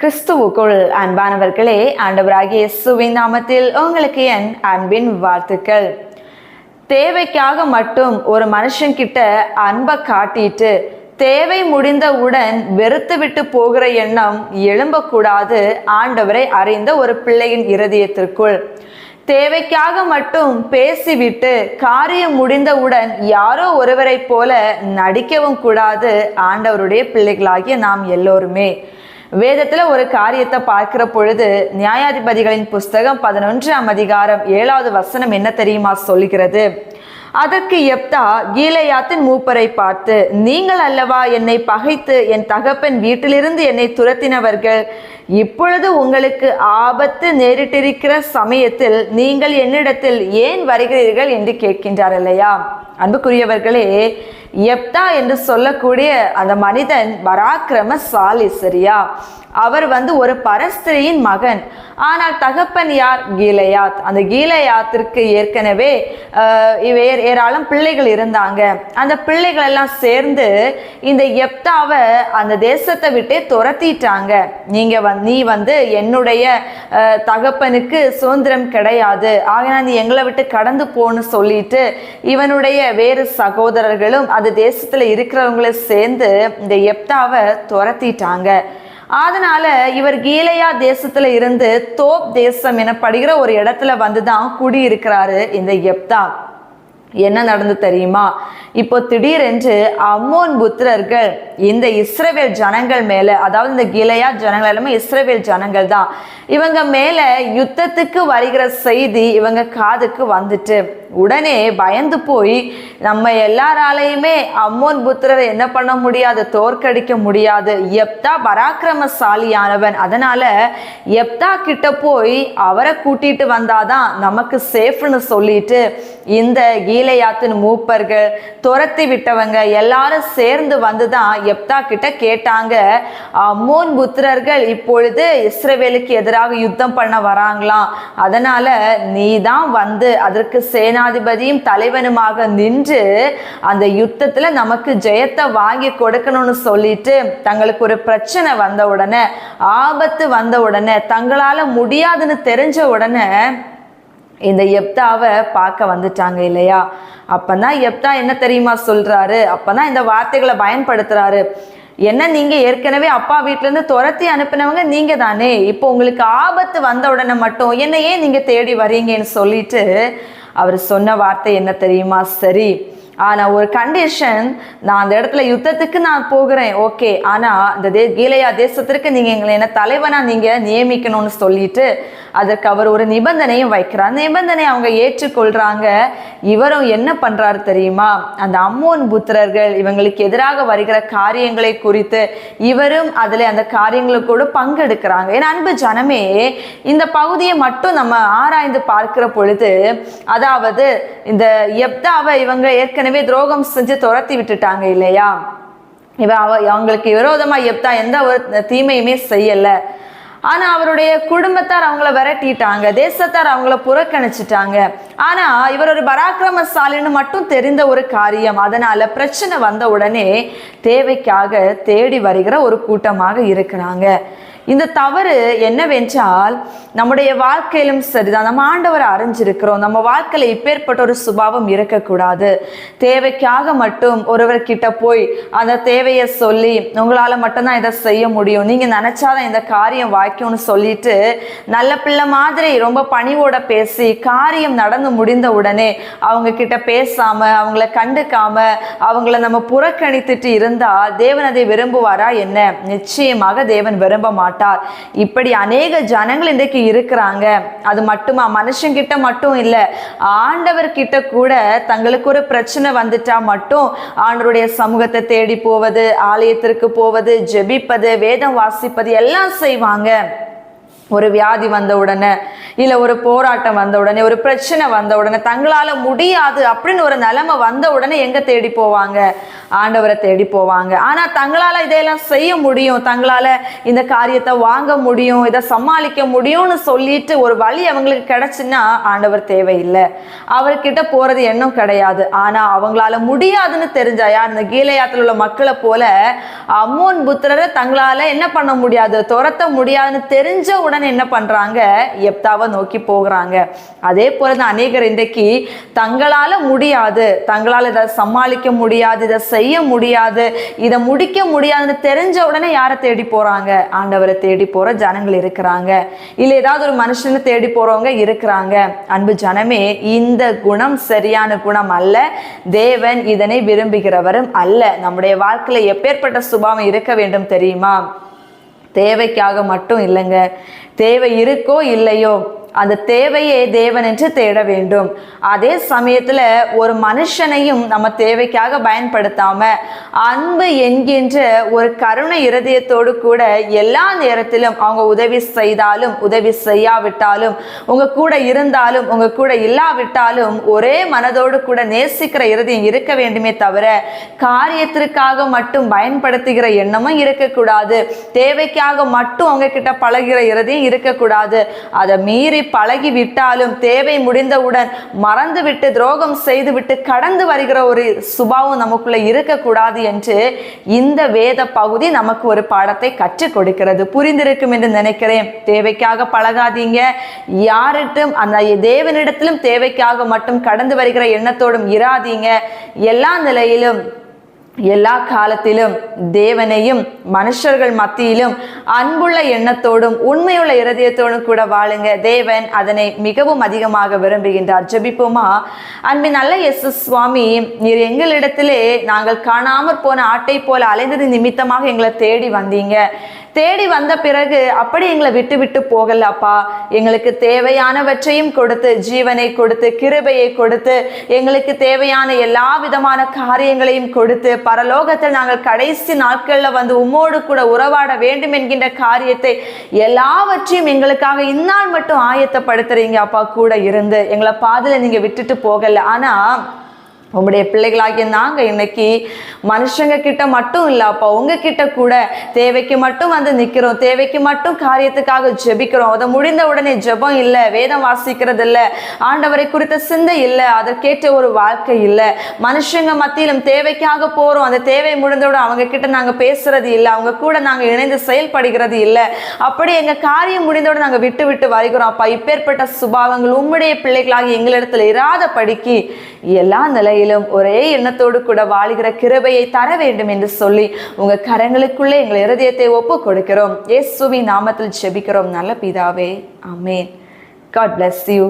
கிறிஸ்துவுக்குள் அன்பானவர்களே ஆண்டவராகிய சுவின் நாமத்தில் உங்களுக்கு என் அன்பின் வாழ்த்துக்கள். தேவைக்காக மட்டும் ஒரு மனுஷன்கிட்ட அன்பை காட்டிட்டு தேவை முடிந்தவுடன் வெறுத்து விட்டு போகிற எண்ணம் எழும்பக்கூடாது ஆண்டவரை அறிந்த ஒரு பிள்ளையின் இருதயத்திற்குள். தேவைக்காக மட்டும் பேசிவிட்டு காரியம் முடிந்தவுடன் யாரோ ஒருவரைப் போல நடிக்கவும் கூடாது ஆண்டவருடைய பிள்ளைகளாகிய நாம் எல்லோருமே. வேதத்துல ஒரு காரியத்தை பார்க்கிற பொழுது நியாயாதிபதிகளின் புஸ்தகம் பதினொன்றாம் அதிகாரம் ஏழாவது வசனம் என்ன தெரியுமா சொல்கிறது அதற்கு எப்தா கீலையாத்தின் மூப்பரை பார்த்து நீங்கள் அல்லவா என்னை பகைத்து என் தகப்பன் வீட்டிலிருந்து என்னை துரத்தினவர்கள்? இப்பொழுது உங்களுக்கு ஆபத்து நேரிட்டிருக்கிற சமயத்தில் நீங்கள் என்னிடத்தில் ஏன் வருகிறீர்கள்? என்று கேட்கின்றார் இல்லையா? அன்புக்குரியவர்களே எப்தா என்று சொல்லக்கூடிய அந்த மனிதன் பராக்கிரமசாலி சரியா அவர் வந்து ஒரு பரஸ்திரியின் மகன். ஆனால் தகப்பன் யார்? கீலையாத். அந்த கீலையாத்திற்கு ஏற்கனவே வேறு ஏராளம் பிள்ளைகள் இருந்தாங்க. அந்த பிள்ளைகள் எல்லாம் சேர்ந்து இந்த எப்தாவை அந்த தேசத்தை விட்டே துரத்திட்டாங்க. நீங்க வந் நீ வந்து என்னுடைய தகப்பனுக்கு சுதந்திரம் கிடையாது. ஆகினா நீ எங்களை விட்டு கடந்து போன்னு சொல்லிட்டு இவனுடைய வேறு சகோதரர்களும் அந்த தேசத்தில் இருக்கிறவங்களை சேர்ந்து இந்த எப்தாவை துரத்திட்டாங்க. அதனால இவர் கீழையா தேசத்துல இருந்து தோப் தேசம் எனப்படுகிற ஒரு இடத்துல வந்து தான் குடியிருக்கிறாரு இந்த எப்தா என்ன நடந்து தெரியுமா? இப்போ திடீரென்று அம்மோன் புத்திரர்கள் இந்த இஸ்ரவேல் ஜனங்கள் மேல அதாவது இந்த கிளையா ஜனங்கள் எல்லாமே இஸ்ரவேல் ஜனங்கள் தான். இவங்க மேல யுத்தத்துக்கு வருகிற செய்தி இவங்க காதுக்கு வந்துட்டு. உடனே பயந்து போய் நம்ம எல்லாராலையுமே அம்மோன் புத்திரரை என்ன பண்ண முடியாது? தோற்கடிக்க முடியாது. எப்தா பராக்கிரமசாலியானவன். அதனால எப்தா கிட்ட போய் அவரை கூட்டிட்டு வந்தாதான் நமக்கு சேஃப்னு சொல்லிட்டு இந்த கீழையாத்தின் மூப்பர்கள் துரத்தி விட்டவங்க எல்லாரும் சேர்ந்து வந்து தான் எப்தா கிட்ட கேட்டாங்க. அம்மோன் புத்திரர்கள் இப்பொழுது இஸ்ரவேலுக்கு எதிராக யுத்தம் பண்ண வராங்களாம். அதனால நீ தான் வந்து அதற்கு சேனாதிபதியும் தலைவனுமாக நின்று அந்த யுத்தத்துல நமக்கு ஜெயத்தை வாங்கி கொடுக்கணும்னு சொல்லிட்டு தங்களுக்கு ஒரு பிரச்சனை வந்த உடனே ஆபத்து வந்த உடனே தங்களால முடியாதுன்னு தெரிஞ்ச உடனே இந்த எப்தாவை பார்க்க வந்துட்டாங்க இல்லையா? அப்பதான் எப்தா என்ன தெரியுமா சொல்றாரு? அப்பதான் இந்த வார்த்தைகளை பயன்படுத்துறாரு. என்ன நீங்க ஏற்கனவே அப்பா வீட்டிலேருந்து இருந்து துரத்தி அனுப்பினவங்க நீங்க தானே இப்போ உங்களுக்கு ஆபத்து வந்த உடனே மட்டும் என்ன ஏன் நீங்க தேடி வரீங்கன்னு சொல்லிட்டு அவர் சொன்ன வார்த்தை என்ன தெரியுமா? சரி. ஆனால் ஒரு கண்டிஷன் நான் அந்த இடத்துல யுத்தத்துக்கு நான் போகிறேன். ஓகே ஆனால் இந்த தே கீழையா தேசத்திற்கு நீங்கள் எங்களை என்ன தலைவனாக நீங்கள் நியமிக்கணும்னு சொல்லிட்டு அதற்கு அவர் ஒரு நிபந்தனையும் வைக்கிறார். நிபந்தனை அவங்க ஏற்றுக்கொள்கிறாங்க இவரும் என்ன பண்ணுறாரு தெரியுமா? அந்த அம்மோன் புத்திரர்கள் இவங்களுக்கு எதிராக வருகிற காரியங்களை குறித்து இவரும் அதில் அந்த காரியங்களுக்கு கூட பங்கெடுக்கிறாங்க. ஏன்னா அன்பு ஜனமே இந்த பகுதியை மட்டும் நம்ம ஆராய்ந்து பார்க்கிற பொழுது அதாவது இந்த எப்தாவை இவங்க ஏற்கனவே துரோகம் செஞ்சு துரத்தி விட்டுட்டாங்க இல்லையா? இவ அவ அவங்களுக்கு விரோதமாக எப்தா எந்த ஒரு தீமையுமே செய்யலை. ஆனால் அவருடைய குடும்பத்தார் அவங்கள விரட்டிட்டாங்க தேசத்தார் அவங்கள புறக்கணிச்சிட்டாங்க. ஆனால் இவர் ஒரு பராக்கிரமசாலின்னு மட்டும் தெரிந்த ஒரு காரியம். அதனால் பிரச்சனை வந்த உடனே தேவைக்காக தேடி வருகிற ஒரு கூட்டமாக இருக்கிறாங்க. இந்த தவறு என்னவென்றால் நம்முடைய வாழ்க்கையிலும் சரிதான். நம்ம ஆண்டவரை அறிஞ்சிருக்கிறோம். நம்ம வாழ்க்கையில இப்பேற்பட்ட ஒரு சுபாவம் இருக்கக்கூடாது. தேவைக்காக மட்டும் ஒருவர்கிட்ட போய் அந்த தேவையை சொல்லி உங்களால மட்டும்தான் இதை செய்ய முடியும். நீங்க நினைச்சாதான் இந்த காரியம் வாய்க்கும்னு சொல்லிட்டு நல்ல பிள்ளை மாதிரி ரொம்ப பணிவோட பேசி காரியம் நடந்து முடிந்த உடனே அவங்க கிட்ட பேசாம அவங்கள கண்டுக்காம அவங்கள நம்ம புறக்கணித்துட்டு இருந்தா தேவன் அதை விரும்புவாரா என்ன? நிச்சயமாக தேவன் விரும்ப மாட்டார். இப்படி அநேக ஜனங்கள் இன்றைக்கு இருக்கிறாங்க. அது மட்டுமா? மனுஷங்கிட்ட மட்டும் இல்லை. ஆண்டவர்கிட்ட கூட தங்களுக்கு ஒரு பிரச்சனை வந்துட்டா மட்டும் ஆண்டருடைய சமூகத்தை தேடி போவது ஆலயத்திற்கு போவது ஜெபிப்பது வேதம் வாசிப்பது எல்லாம் செய்வாங்க. ஒரு வியாதி வந்த உடனே இல்லை ஒரு போராட்டம் வந்த உடனே ஒரு பிரச்சனை வந்த உடனே தங்களால் முடியாது அப்படின்னு ஒரு நிலைமை வந்த உடனே எங்கே தேடி போவாங்க? ஆண்டவரை தேடி போவாங்க. ஆனால் தங்களால் இதையெல்லாம் செய்ய முடியும். தங்களால் இந்த காரியத்தை வாங்க முடியும். இதை சமாளிக்க முடியும்னு சொல்லிட்டு ஒரு வழி அவங்களுக்கு கிடைச்சுன்னா ஆண்டவர் தேவையில்லை. அவர்கிட்ட போகிறது எண்ணம் கிடையாது. ஆனால் அவங்களால முடியாதுன்னு தெரிஞ்சா யார்? இந்த கீழையாத்தில் உள்ள மக்களை போல அம்மோன் புத்திரரை தங்களால என்ன பண்ண முடியாது? துரத்த முடியாதுன்னு தெரிஞ்ச உடனே என்ன பண்றாங்க? எப்தாவை நோக்கி போகிறாங்க. அதே போல தான் அநேகர் இன்றைக்கு தங்களால முடியாது. தங்களால இதை சமாளிக்க முடியாது இதை செய்ய முடியாது இதை முடிக்க முடியாதுன்னு தெரிஞ்ச உடனே யாரை தேடி போறாங்க? ஆண்டவரை தேடி போற ஜனங்கள் இருக்கிறாங்க. இல்ல ஏதாவது ஒரு மனுஷனை தேடி போறவங்க இருக்கிறாங்க. அன்பு ஜனமே இந்த குணம் சரியான குணம் அல்ல. தேவன் இதனை விரும்புகிறவரும் அல்ல. நம்முடைய வாழ்க்கையில எப்பேற்பட்ட சுபாவம் இருக்க வேண்டும் தெரியுமா? தேவைக்காக மட்டும் இல்லைங்க. தேவை இருக்கோ இல்லையோ? அந்த தேவையே தேவன் என்று தேட வேண்டும். அதே சமயத்துல ஒரு மனுஷனையும் நம்ம தேவைக்காக பயன்படுத்தாம அன்பு என்கின்ற ஒரு கருணை இருதயத்தோடு கூட எல்லா நேரத்திலும் அவங்க உதவி செய்தாலும் உதவி செய்யாவிட்டாலும் உங்க கூட இருந்தாலும் உங்க கூட இல்லாவிட்டாலும் ஒரே மனதோடு கூட நேசிக்கிற இருதயம் இருக்க வேண்டுமே தவிர காரியத்திற்காக மட்டும் பயன்படுத்துகிற எண்ணமும் இருக்கக்கூடாது. தேவைக்காக மட்டும் அவங்க கிட்ட பழகிற இருதயம் இருக்கக்கூடாது. அதை மீறி பழகி விட்டாலும் தேவை முடிந்தவுடன் மறந்துவிட்டு துரோகம் செய்துவிட்டு கடந்து வருகிற ஒரு சுபாவம் நமக்குள்ள இருக்கக்கூடாது என்று இந்த வேத பகுதி நமக்கு ஒரு பாடத்தை கற்றுக் கொடுக்கிறது. புரிந்திருக்கும் என்று நினைக்கிறேன். தேவைக்காக பழகாதீங்க. யார்கிட்டும் அந்த தேவனிடத்திலும் தேவைக்காக மட்டும் கடந்து வருகிற எண்ணத்தோடும் இராதீங்க. எல்லா நிலையிலும் எல்லா காலத்திலும் தேவனையும் மனுஷர்கள் மத்தியிலும் அன்புள்ள எண்ணத்தோடும் உண்மையுள்ள இருதயத்தோடும் கூட வாழுங்க. தேவன் அதனை மிகவும் அதிகமாக விரும்புகின்றார். ஜபிப்போமா? அன்பின் நல்ல எஸ் சுவாமி நீர் எங்களிடத்திலே நாங்கள் காணாமற் போன ஆட்டை போல அலைந்தது நிமித்தமாக எங்களை தேடி வந்தீங்க. தேடி வந்த பிறகு அப்படி எங்களை விட்டு விட்டு போகல அப்பா. எங்களுக்கு தேவையானவற்றையும் கொடுத்து ஜீவனை கொடுத்து கிருபையை கொடுத்து எங்களுக்கு தேவையான எல்லா விதமான காரியங்களையும் கொடுத்து பரலோகத்தில் நாங்கள் கடைசி நாட்களில் வந்து உம்மோடு கூட உறவாட வேண்டும் என்கின்ற காரியத்தை எல்லாவற்றையும் எங்களுக்காக இந்நாள் மட்டும் ஆயத்தப்படுத்துறீங்க அப்பா. கூட இருந்து எங்களை பாதையில் நீங்க விட்டுட்டு போகல. ஆனா உங்களுடைய பிள்ளைகளாகிய நாங்கள் இன்னைக்கு மனுஷங்க கிட்ட மட்டும் இல்லை அப்பா உங்ககிட்ட கூட தேவைக்கு மட்டும் வந்து நிற்கிறோம் தேவைக்கு மட்டும் காரியத்துக்காக ஜெபிக்கிறோம். அதை முடிந்த உடனே ஜெபம் இல்லை வேதம் வாசிக்கிறது இல்லை ஆண்டவரை குறித்த சிந்தை இல்லை அதற்கேற்ற ஒரு வாழ்க்கை இல்லை. மனுஷங்க மத்தியிலும் தேவைக்காக போகிறோம் அந்த தேவை முடிந்தவுடன் அவங்க கிட்ட நாங்கள் பேசுறது இல்லை அவங்க கூட நாங்கள் இணைந்து செயல்படுகிறது இல்லை. அப்படி எங்கள் காரியம் முடிந்தவுடன் நாங்கள் விட்டு விட்டு வருகிறோம். அப்பா இப்பேற்பட்ட சுபாவங்கள் உம்முடைய பிள்ளைகளாகி எங்களிடத்தில் இராத படிக்கு எல்லா நிலையிலும் ஒரே எண்ணத்தோடு கூட வாழுகிற கிருபையை தர வேண்டும் என்று சொல்லி உங்க கரங்களுக்குள்ளே எங்கள் இருதயத்தை ஒப்பு கொடுக்கிறோம் இயேசுவின் நாமத்தில் ஜெபிக்கிறோம். நல்ல பிதாவே. அமேன் காட் பிளஸ் யூ